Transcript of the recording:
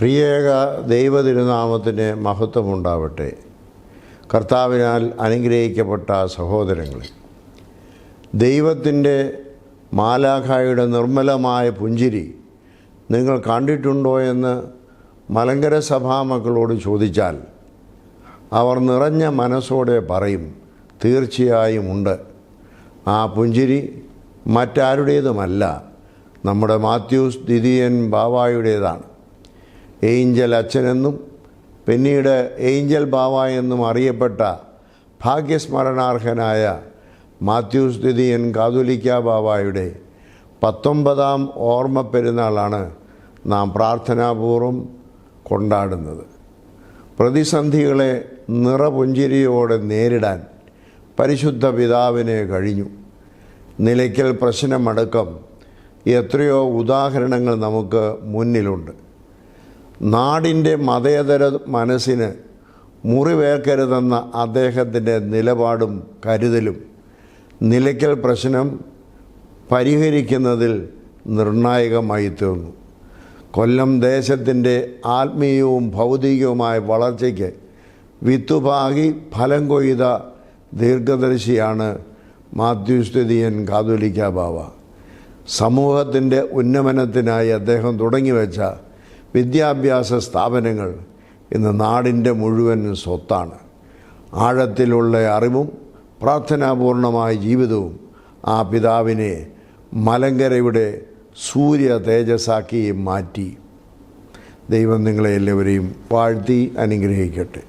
പ്രിയേക ദൈവതിരുനാമത്തിന് മഹത്വമുണ്ടാവട്ടെ. കർത്താവിനാൽ അനുഗ്രഹിക്കപ്പെട്ട സഹോദരങ്ങളെ ദൈവത്തിന്റെ മാലാഖായുടെ നിർമ്മലമായ പുഞ്ചിരി നിങ്ങൾ കണ്ടിട്ടുണ്ടോ എന്ന് മലങ്കര സഭാമക്കളോട് ചോദിച്ചാൽ അവർ നിറഞ്ഞ മനസ്സോടെ പറയും തീർച്ചയായും ഉണ്ട്. ആ പുഞ്ചിരി മറ്റാരുടേതുമല്ല. നമ്മുടെ മാത്യൂസ് ദിദിയൻ ബാവായുടേതാണ്. ഏഞ്ചൽ അച്ഛനെന്നും പിന്നീട് ഏഞ്ചൽ ബാവ എന്നും അറിയപ്പെട്ട ഭാഗ്യസ്മരണാർഹനായ മാത്യൂസ് ദിദിയൻ കാതുലിക്ക ബാവായുടെ പത്തൊമ്പതാം ഓർമ്മ പെരുന്നാളാണ് നാം പ്രാർത്ഥനാപൂർവം കൊണ്ടാടുന്നത്. പ്രതിസന്ധികളെ നിറപുഞ്ചിരിയോടെ നേരിടാൻ പരിശുദ്ധ പിതാവിനെ കഴിഞ്ഞു. നിലയ്ക്കൽ പ്രശ്നമടക്കം എത്രയോ ഉദാഹരണങ്ങൾ നമുക്ക് മുന്നിലുണ്ട്. നാടിന്റെ മതേതര മനസ്സിന് മുറിവേൽക്കരുതെന്ന അദ്ദേഹത്തിന്റെ നിലപാടും കരുതലും നിലയ്ക്കൽ പ്രശ്നം പരിഹരിക്കുന്നതിൽ നിർണായകമായി തീർന്നു. കൊല്ലം ദേശത്തിന്റെ ആത്മീയവും ഭൗതികവുമായ വളർച്ചയ്ക്ക് വിത്തുപാകി ഫലം കൊയ്ത ദീർഘദർശിയാണ് മാത്യുസ്ഥിതിയൻ കാതോലിക്ക ബാവ. സമൂഹത്തിന്റെ ഉന്നമനത്തിനായി അദ്ദേഹം തുടങ്ങിവെച്ച വിദ്യാഭ്യാസ സ്ഥാപനങ്ങൾ ഇന്ന് നാടിന്റെ മുഴുവൻ സ്വത്താണ്. ആഴത്തിലുള്ള അറിവും പ്രാർത്ഥനാപൂർണമായ ജീവിതവും ആ പിതാവിനെ മലങ്കരയുടെ സൂര്യ തേജസ്സാക്കി മാറ്റി. ദൈവം നിങ്ങളെ എല്ലാവരെയും വാഴ്ത്തി അനുഗ്രഹിക്കട്ടെ.